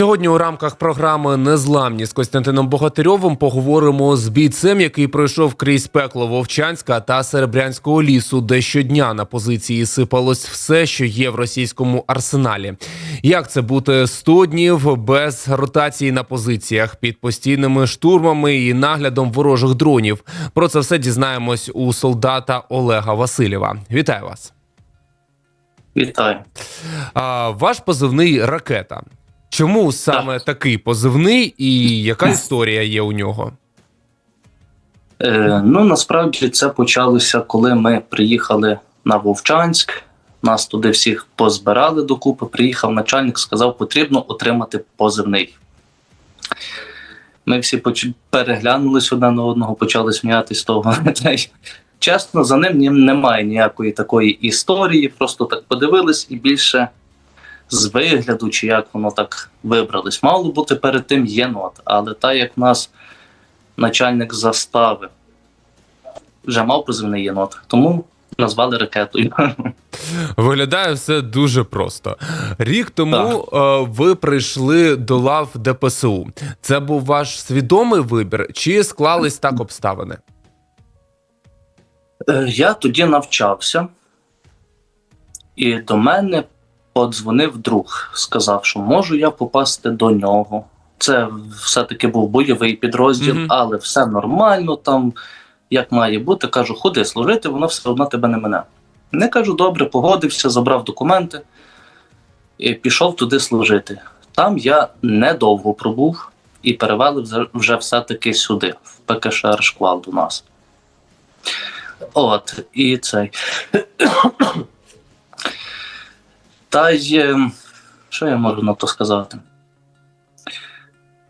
Сьогодні у рамках програми Незламні з Костянтином Богатирьовим поговоримо з бійцем, який пройшов крізь пекло Вовчанська та Серебрянського лісу, де щодня на позиції сипалось все, що є в російському арсеналі. Як це бути 100 днів без ротації на позиціях під постійними штурмами і наглядом ворожих дронів? Про це все дізнаємось у солдата Олега Васильєва. Вітаю вас. Вітаю. А, ваш позивний ракета. Чому саме такий позивний і яка історія є у нього? Е, ну насправді це почалося, коли ми приїхали на Вовчанськ. Нас туди всіх позбирали докупи. Приїхав начальник, сказав, потрібно отримати позивний. Ми всі поч... переглянулись один на одного, почали сміятися з того. Чесно, за ним немає ніякої такої історії. Просто так подивились і більше з вигляду, чи як воно так вибрались. Мало бути перед тим єнот, але так як в нас начальник застави вже мав позивний єнот, тому назвали ракетою. Виглядає все дуже просто. Рік тому е, ви прийшли до лав ДПСУ. Це був ваш свідомий вибір, чи склались так обставини? Е, Я тоді навчався, і до мене подзвонив друг, сказав, що можу я попасти до нього. Це все-таки був бойовий підрозділ, Мгм. але все нормально там, як має бути. Кажу, ходи служити, воно все одно тебе не мене. Не кажу, добре, погодився, забрав документи і пішов туди служити. Там я недовго пробув і перевели вже- вже все-таки сюди, в ПКШР шквал до нас. От, і цей. Та й е, що я можу на то сказати?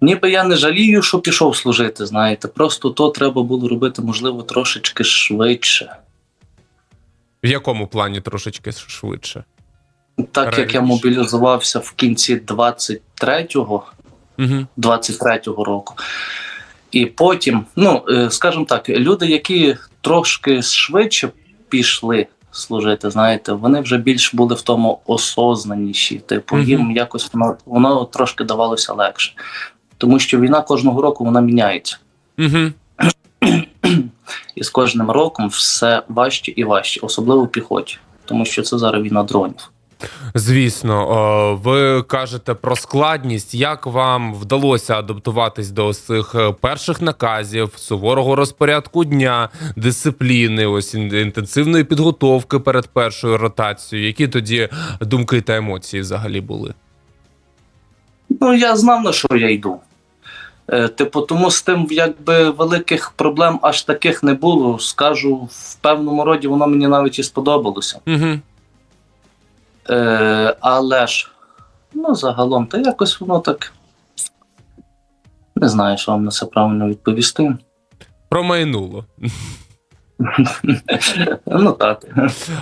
Ніби я не жалію, що пішов служити, знаєте. Просто то треба було робити, можливо, трошечки швидше. В якому плані трошечки швидше? Так як я мобілізувався в кінці 23-го, Угу. 23-го року. І потім, ну, е, скажімо так, люди, які трошки швидше пішли служити, знаєте, вони вже більш були в тому осознаніші. Типу, їм якось воно, воно трошки давалося легше. Тому що війна кожного року вона міняється. Угу. І з кожним роком все важче і важче, особливо в піхоті, тому що це зараз війна дронів. Звісно, ви кажете про складність. Як вам вдалося адаптуватись до цих е, перших наказів, суворого розпорядку дня, дисципліни, ось інтенсивної підготовки перед першою ротацією? Які тоді думки та емоції взагалі були? Ну, я знав, на що я йду. Е, Типу, тому з тим, якби великих проблем аж таких не було. Скажу, в певному роді воно мені навіть і сподобалося. Угу. Е, але ж, ну, загалом, та якось воно так. Не знаю, що вам на це правильно відповісти. Промайнуло. Ну так.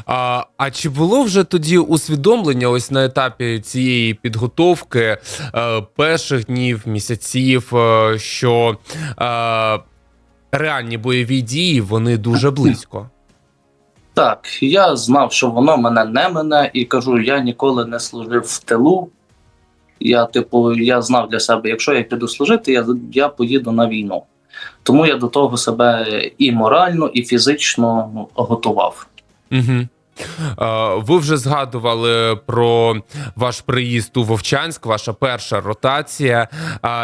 А, а чи було вже тоді усвідомлення, ось на етапі цієї підготовки е, перших днів, місяців, е, що е, реальні бойові дії вони дуже близько? Так, я знав, що воно мене не мене, і кажу, я ніколи не служив в тилу. Я, типу, я знав для себе, якщо я піду служити, я, я поїду на війну. Тому я до того себе і морально, і фізично ну, готував. Угу. Ви вже згадували про ваш приїзд у Вовчанськ, ваша перша ротація.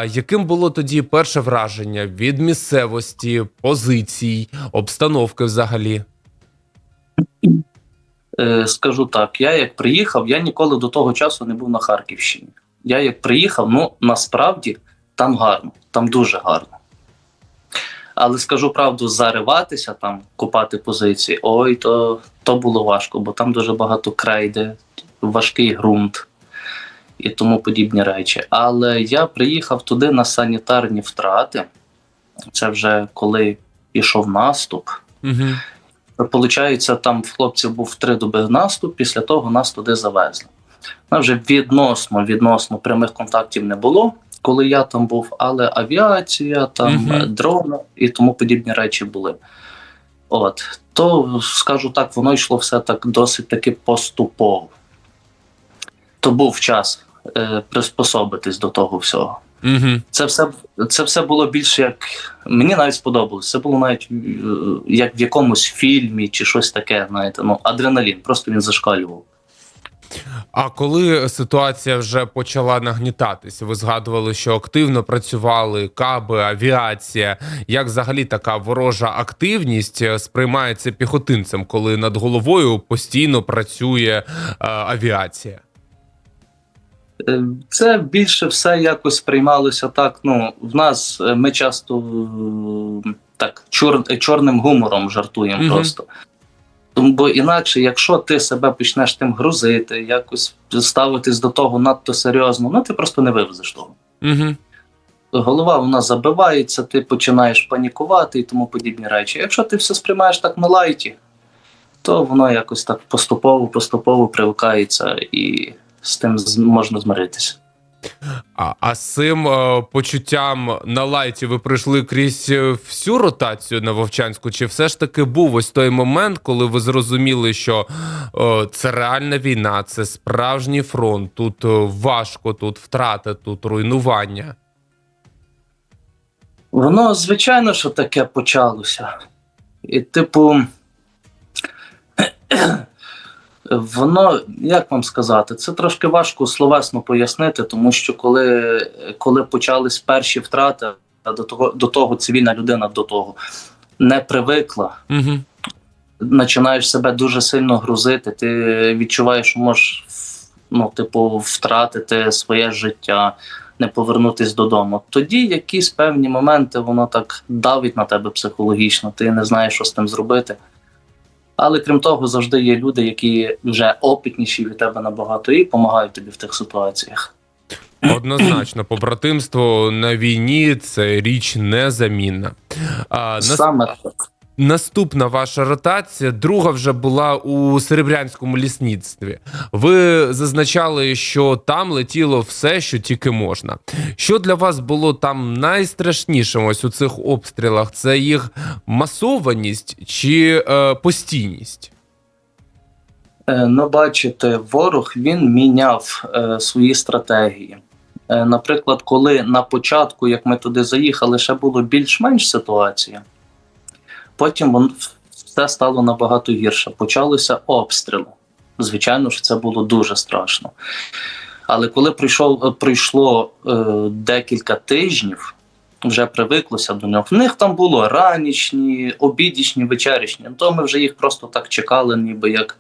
Яким було тоді перше враження від місцевості, позицій, обстановки взагалі? Е, скажу так, я як приїхав, я ніколи до того часу не був на Харківщині. Я як приїхав, ну насправді там гарно, там дуже гарно. Але скажу правду, зариватися там, купати позиції, ой, то, то було важко, бо там дуже багато крейди, важкий ґрунт і тому подібні речі. Але я приїхав туди на санітарні втрати. Це вже коли пішов наступ. Угу. Получається, там в хлопців був три доби наступ, після того нас туди завезли. Ну, вже відносно, відносно прямих контактів не було, коли я там був, але авіація, там е, дрони і тому подібні речі були. От, то скажу так, воно йшло все так досить таки поступово. То був час е, приспособитись до того всього. Угу. Це все, це все було більше як. Мені навіть сподобалось. Це було навіть е, як в якомусь фільмі чи щось таке, знаєте, ну, адреналін, просто він зашкалював. А коли ситуація вже почала нагнітатися, ви згадували, що активно працювали каби, авіація. Як взагалі така ворожа активність е, сприймається піхотинцем, коли над головою постійно працює е, авіація? Е, Це більше все якось сприймалося так. Ну, в нас е, ми часто е, так чор, чорним гумором жартуємо Мгм. просто. Тому, бо інакше, якщо ти себе почнеш тим грузити, якось ставитись до того надто серйозно, ну ти просто не вивезеш того. Угу. Голова вона забивається, ти починаєш панікувати і тому подібні речі. Якщо ти все сприймаєш так на лайті, то воно якось так поступово, поступово привикається і з тим можна змиритися. А, а з цим е, почуттям на лайті ви прийшли крізь е, всю ротацію на Вовчанську? Чи все ж таки був ось той момент, коли ви зрозуміли, що е, це реальна війна, це справжній фронт, тут е, важко, тут втрати, тут руйнування? Воно, звичайно, що таке почалося. І, типу, воно, як вам сказати, це трошки важко словесно пояснити, тому що коли, коли почались перші втрати, до того, до того цивільна людина до того не привикла, Угу. починаєш себе дуже сильно грузити, ти відчуваєш, що можеш ну, типу, втратити своє життя, не повернутись додому. Тоді якісь певні моменти воно так давить на тебе психологічно, ти не знаєш, що з тим зробити. Але крім того, завжди є люди, які вже опитніші від тебе набагато і допомагають тобі в тих ситуаціях. Однозначно, побратимство на війні це річ незамінна. А. Саме так. Наступна ваша ротація, друга вже була у серебрянському лісництві. Ви зазначали, що там летіло все, що тільки можна. Що для вас було там найстрашнішим ось у цих обстрілах? Це їх масованість чи е, постійність? Е, Ну, бачите, ворог він міняв е, свої стратегії. Е, наприклад, коли на початку, як ми туди заїхали, ще було більш-менш ситуація, потім вон, все стало набагато гірше. Почалися обстріли. Звичайно, що це було дуже страшно. Але коли прийшов, е, прийшло е, декілька тижнів, вже привиклося до нього. В них там було ранішні, обідічні, вечерішні. То ми вже їх просто так чекали, ніби як,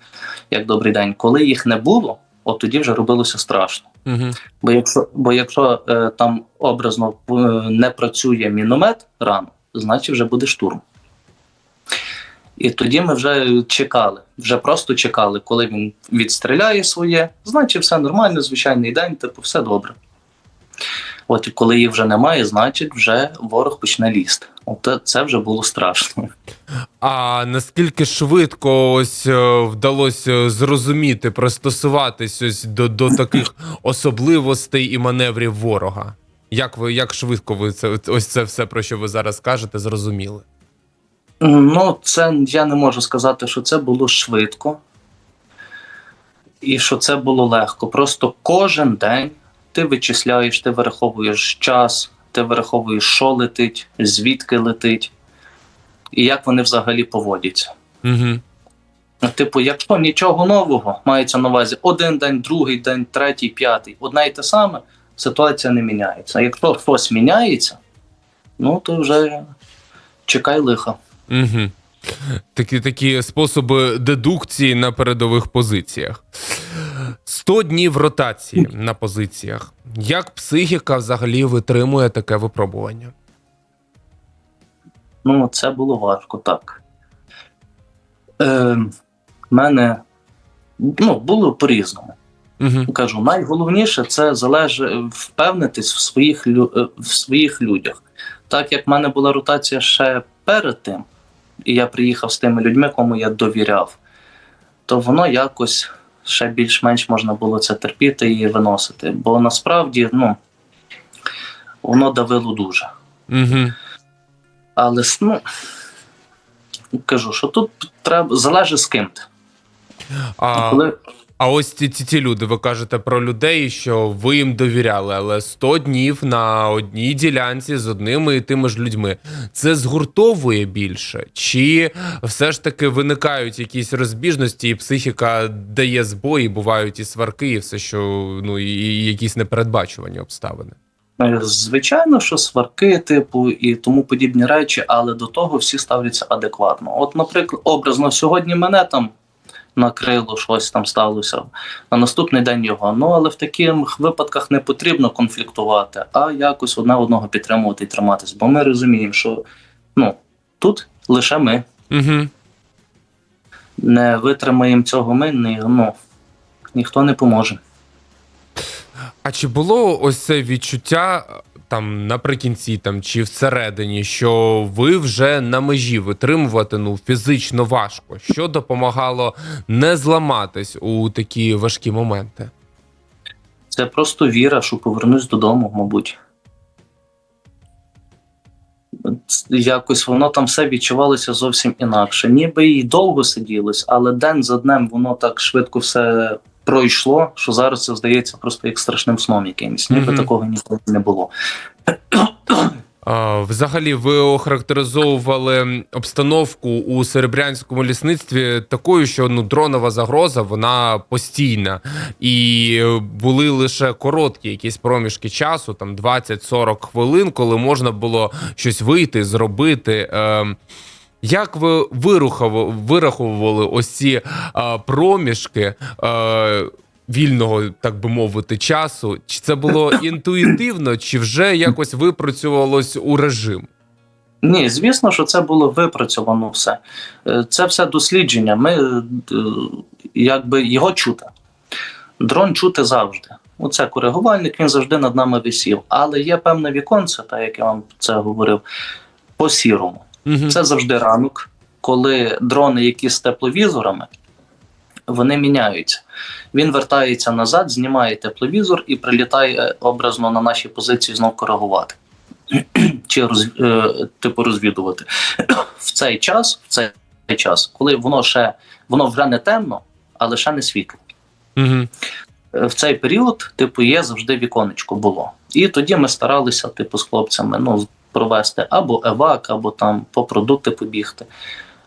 як добрий день. Коли їх не було, от тоді вже робилося страшно. Угу. Бо якщо, бо якщо е, там образно е, не працює міномет рано, значить вже буде штурм. І тоді ми вже чекали, вже просто чекали, коли він відстріляє своє, значить все нормально, звичайний день, типу, все добре. От і коли їх вже немає, значить вже ворог почне лізти. От це вже було страшно. А наскільки швидко ось е, вдалося зрозуміти, пристосуватись ось до, до таких особливостей і маневрів ворога? Як ви як швидко ви це ось це все про що ви зараз кажете, зрозуміли? Ну, це я не можу сказати, що це було швидко і що це було легко. Просто кожен день ти вичисляєш, ти вираховуєш час, ти вираховуєш, що летить, звідки летить, і як вони взагалі поводяться. Угу. Типу, якщо нічого нового мається на увазі один день, другий день, третій, п'ятий, одне й те саме, ситуація не міняється. А якщо щось міняється, ну то вже чекай лиха. Угу. Такі такі способи дедукції на передових позиціях. 100 днів ротації на позиціях. Як психіка взагалі витримує таке випробування? Ну, це було важко, так. Е, мене ну, було по-різному. Угу. Кажу, найголовніше це залежить впевнитись в своїх, в своїх людях. Так як в мене була ротація ще перед тим, і я приїхав з тими людьми, кому я довіряв, то воно якось ще більш-менш можна було це терпіти і виносити. Бо насправді ну, воно давило дуже. Угу. Але ну, кажу, що тут треба залежить з ким ти. А, Коли а ось ці, ці, ці люди, ви кажете про людей, що ви їм довіряли, але 100 днів на одній ділянці з одними і тими ж людьми. Це згуртовує більше? Чи все ж таки виникають якісь розбіжності, і психіка дає збої, бувають і сварки, і все, що ну і, якісь непередбачувані обставини? Е, Звичайно, що сварки, типу, і тому подібні речі, але до того всі ставляться адекватно. От, наприклад, образно, сьогодні мене там накрило, щось там сталося, на наступний день його. Ну, але в таких випадках не потрібно конфліктувати, а якось одне одного підтримувати і триматись. Бо ми розуміємо, що ну, тут лише ми Угу. не витримаємо цього, ми ні, ну, ніхто не поможе. А чи було ось це відчуття там наприкінці, там чи всередині, що ви вже на межі витримувати ну фізично важко? Що допомагало не зламатись у такі важкі моменти? Це просто віра, що повернусь додому, мабуть. Якось воно там все відчувалося зовсім інакше. Ніби і довго сиділось, але день за днем воно так швидко все пройшло, що зараз це здається просто як страшним сном якимось. Ніби Мгм. такого ніколи не було. А, взагалі, ви охарактеризовували обстановку у серебрянському лісництві такою, що ну дронова загроза вона постійна, і були лише короткі якісь проміжки часу, там 20-40 хвилин, коли можна було щось вийти, зробити. Е, як ви вираховували ось ці е, проміжки? Е, Вільного, так би мовити, часу, чи це було інтуїтивно, чи вже якось випрацювалось у режим? Ні, звісно, що це було випрацьовано все. Е, Це все дослідження. Ми е, якби його чути. Дрон чути завжди. Оце коригувальник, він завжди над нами висів. Але є певне віконце, так як я вам це говорив, по сірому. Угу. Це завжди ранок, коли дрони, які з тепловізорами, вони міняються. Він вертається назад, знімає тепловізор і прилітає образно на наші позиції знов коригувати. Чи роз, е, типу розвідувати. В цей час, в цей час, коли воно ще воно вже не темно, але ще не світло. Угу. В цей період, типу, є завжди віконечко було. І тоді ми старалися, типу, з хлопцями ну, провести або евак, або там по продукти побігти,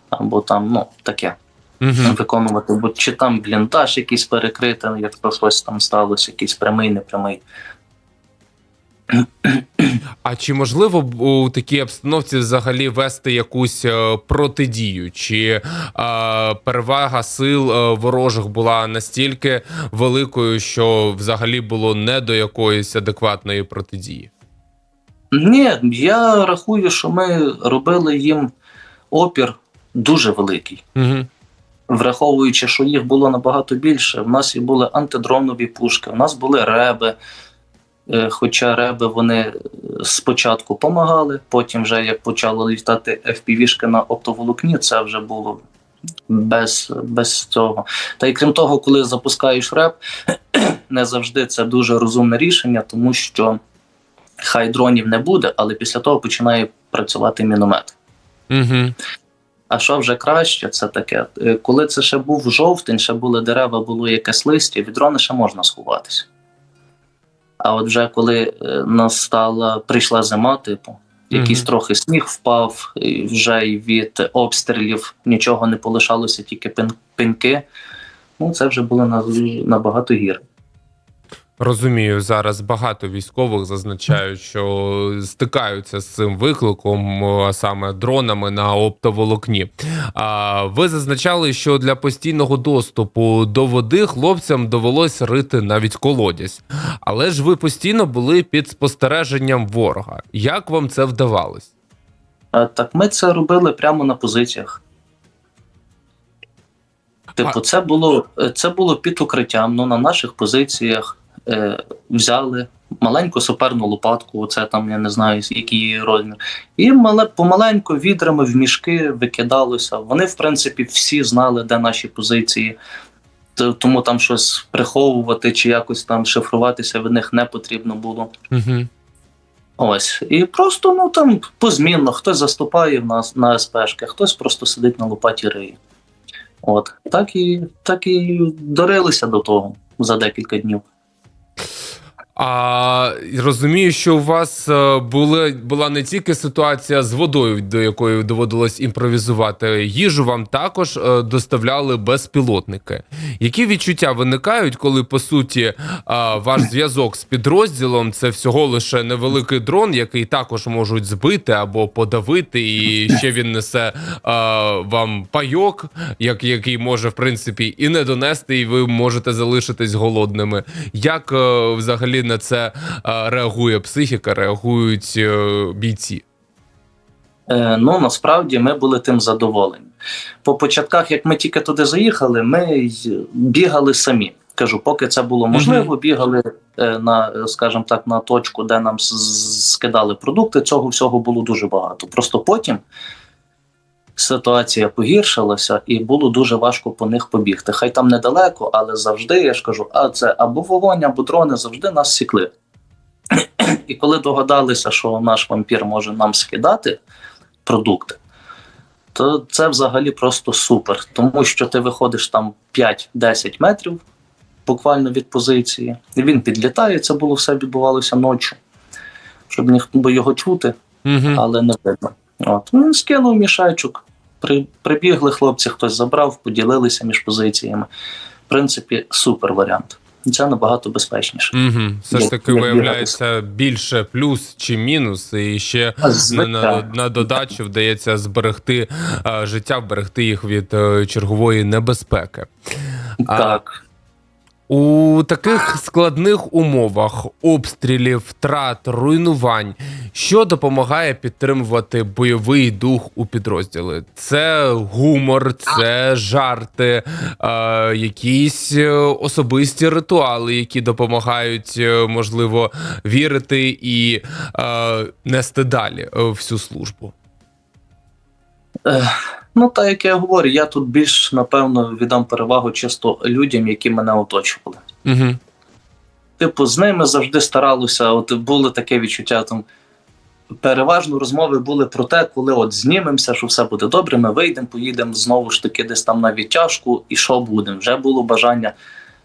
або там, ну, таке Угу. виконувати. Бо чи там блінтаж якийсь перекрити, як щось там сталося, якийсь прямий, непрямий. А чи можливо у такій обстановці взагалі вести якусь е, протидію? Чи е, перевага сил е, ворожих була настільки великою, що взагалі було не до якоїсь адекватної протидії? Ні, я рахую, що ми робили їм опір дуже великий. Угу. враховуючи, що їх було набагато більше. В нас і були антидронові пушки, в нас були реби. Е, Хоча реби вони е, спочатку допомагали, потім, вже як почало літати FPV-шки на оптоволокні, це вже було без, без цього. Та й крім того, коли запускаєш реп, не завжди це дуже розумне рішення, тому що хай дронів не буде, але після того починає працювати міномет. Угу. А що вже краще, це таке. Е, Коли це ще був жовтень, ще були дерева, було якесь листя, від дрони ще можна сховатися. А от вже коли е, настала, прийшла зима, типу, якийсь Мгм. трохи сніг впав, і вже й від обстрілів нічого не полишалося, тільки пен- пеньки. Ну, це вже було набагато гірше. Розумію, зараз багато військових зазначають, що стикаються з цим викликом, а саме дронами на оптоволокні. А ви зазначали, що для постійного доступу до води хлопцям довелось рити навіть колодязь. Але ж ви постійно були під спостереженням ворога. Як вам це вдавалось? Так ми це робили прямо на позиціях. Типу, це було, це було під укриттям. Ну, на наших позиціях е, взяли маленьку суперну лопатку, це там, я не знаю, який її розмір. І мале, помаленьку відрами в мішки викидалося. Вони, в принципі, всі знали, де наші позиції. Тому там щось приховувати чи якось там шифруватися від них не потрібно було. Угу. Ось. І просто ну там позмінно хтось заступає в нас на СПшки, хтось просто сидить на лопаті риє. От так і так і дорилися до того за декілька днів. А розумію, що у вас е, були, була не тільки ситуація з водою, до якої доводилось імпровізувати. Їжу вам також е, доставляли безпілотники. Які відчуття виникають, коли по суті е, ваш зв'язок з підрозділом це всього лише невеликий дрон, який також можуть збити або подавити, і ще він несе е, вам пайок, як, який може в принципі і не донести, і ви можете залишитись голодними. Як е, взагалі на це е, реагує психіка, реагують е, бійці? Е, ну насправді ми були тим задоволені. По початках, як ми тільки туди заїхали, ми бігали самі. Кажу, поки це було можливо, бігали на, скажімо так, на точку, де нам скидали продукти. Цього всього було дуже багато. Просто потім ситуація погіршилася, і було дуже важко по них побігти. Хай там недалеко, але завжди я ж кажу, а це або вогонь, або дрони завжди нас сікли. І коли догадалися, що наш вампір може нам скидати продукти, то це взагалі просто супер. Тому що ти виходиш там 5-10 метрів буквально від позиції, і він підлітає. Це було все відбувалося ночі, щоб ніхто його чути, але не видно. От. Ну, скинув мішечок, при, прибігли хлопці, хтось забрав, поділилися між позиціями. В принципі, супер варіант. Це набагато безпечніше. Угу. Все ж таки як виявляється більше плюс чи мінус, і ще на, на, на додачу вдається зберегти е, життя, вберегти їх від е, чергової небезпеки. А- Так. У таких складних умовах обстрілів, втрат, руйнувань, що допомагає підтримувати бойовий дух у підрозділи? Це гумор, це жарти, е, якісь е, особисті ритуали, які допомагають, е, можливо, вірити і е, нести далі е, всю службу. Ну, так як я говорю, я тут більш напевно віддам перевагу чисто людям, які мене оточували. Угу. Типу, з ними завжди старалося. От було таке відчуття там. Переважно розмови були про те, коли от знімемося, що все буде добре, ми вийдемо, поїдемо знову ж таки десь там на відтяжку, і що будемо? Вже було бажання.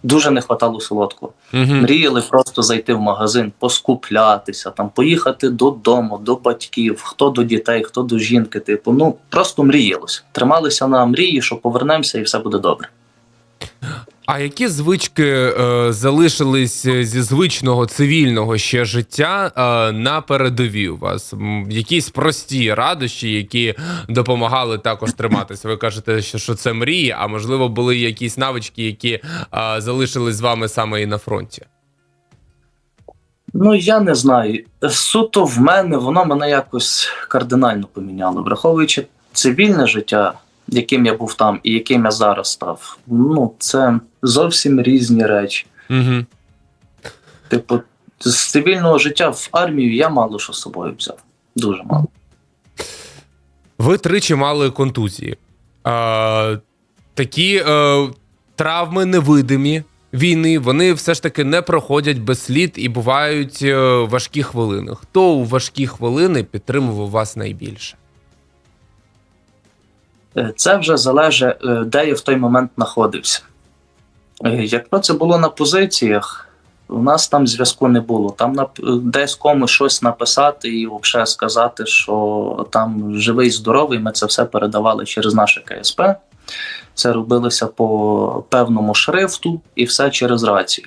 Дуже не хватало солодкого. Угу. Мріяли просто зайти в магазин, поскуплятися, там поїхати додому, до батьків, хто до дітей, хто до жінки. Типу, ну просто мріялося. Трималися на мрії, що повернемося і все буде добре. А які звички е, залишились е, зі звичного цивільного ще життя е, на передовій у вас? Якісь прості радощі, які допомагали також триматися? Ви кажете, що, що це мрії, а можливо, були якісь навички, які е, залишились з вами саме і на фронті? Ну я не знаю. Суто в мене воно мене якось кардинально поміняло, враховуючи цивільне життя, яким я був там і яким я зараз став. Ну це зовсім різні речі. Угу. Типу, з цивільного життя в армію я мало що з собою взяв. Дуже мало. Ви тричі мали контузії. Е, такі е, травми невидимі війни, вони все ж таки не проходять без слід і бувають е, важкі хвилини. Хто у важкі хвилини підтримував вас найбільше? Е, Це вже залежить, е, де я в той момент знаходився. Е, Якщо це було на позиціях, у нас там зв'язку не було. Там десь комусь щось написати і взагалі сказати, що там живий, здоровий, ми це все передавали через наше КСП. Це робилося по певному шрифту і все через рацію.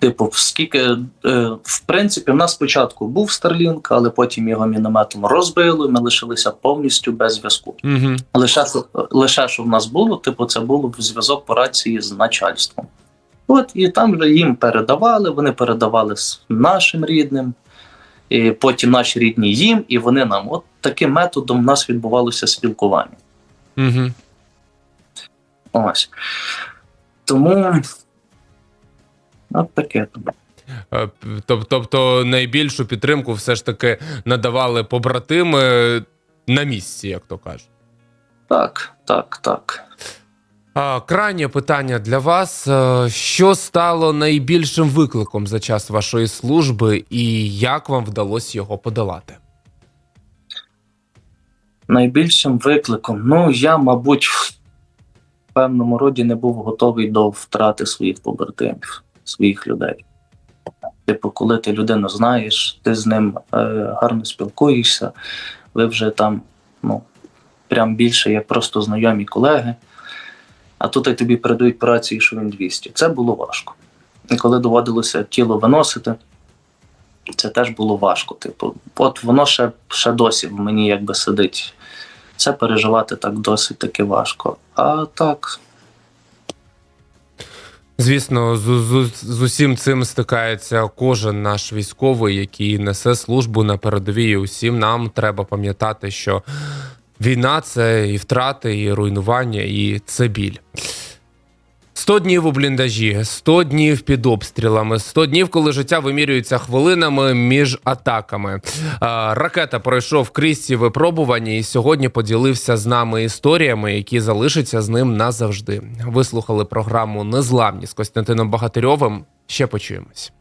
Типу, скільки, е, в принципі, в нас спочатку був Starlink, але потім його мінометом розбили, ми лишилися повністю без зв'язку. Угу. Лише, що- лише що в нас було, типу, це було зв'язок по рації з начальством. От і там вже їм передавали, вони передавали з нашим рідним, і потім наші рідні їм, і вони нам. От таким методом у нас відбувалося спілкування. Угу. Ось. Тому. От таке. Е, тоб- Тобто найбільшу підтримку все ж таки надавали побратими на місці, як то кажуть. Так, так, так. Крайнє питання для вас: Е, що стало найбільшим викликом за час вашої служби, і як вам вдалося його подолати? Найбільшим викликом, ну я, мабуть, в певному роді не був готовий до втрати своїх побратимів, своїх людей. Типу, коли ти людину знаєш, ти з ним е, гарно спілкуєшся, ви вже там, ну, прям більше як просто знайомі колеги. А тут і тобі передають по рації, що він 200. Це було важко. І коли доводилося тіло виносити, це теж було важко. Типу, от воно ще, ще досі в мені якби сидить. Це переживати так досить таки важко. А так, Звісно, з, з, з усім цим стикається кожен наш військовий, який несе службу на передовій. Усім нам треба пам'ятати, що війна це і втрати, і руйнування, і це біль. 100 днів у бліндажі, 100 днів під обстрілами, 100 днів, коли життя вимірюється хвилинами між атаками. Ракета пройшов крізь ці випробування і сьогодні поділився з нами історіями, які залишаться з ним назавжди. Вислухали програму Незламні з Костянтином Богатирьовим. Ще почуємось.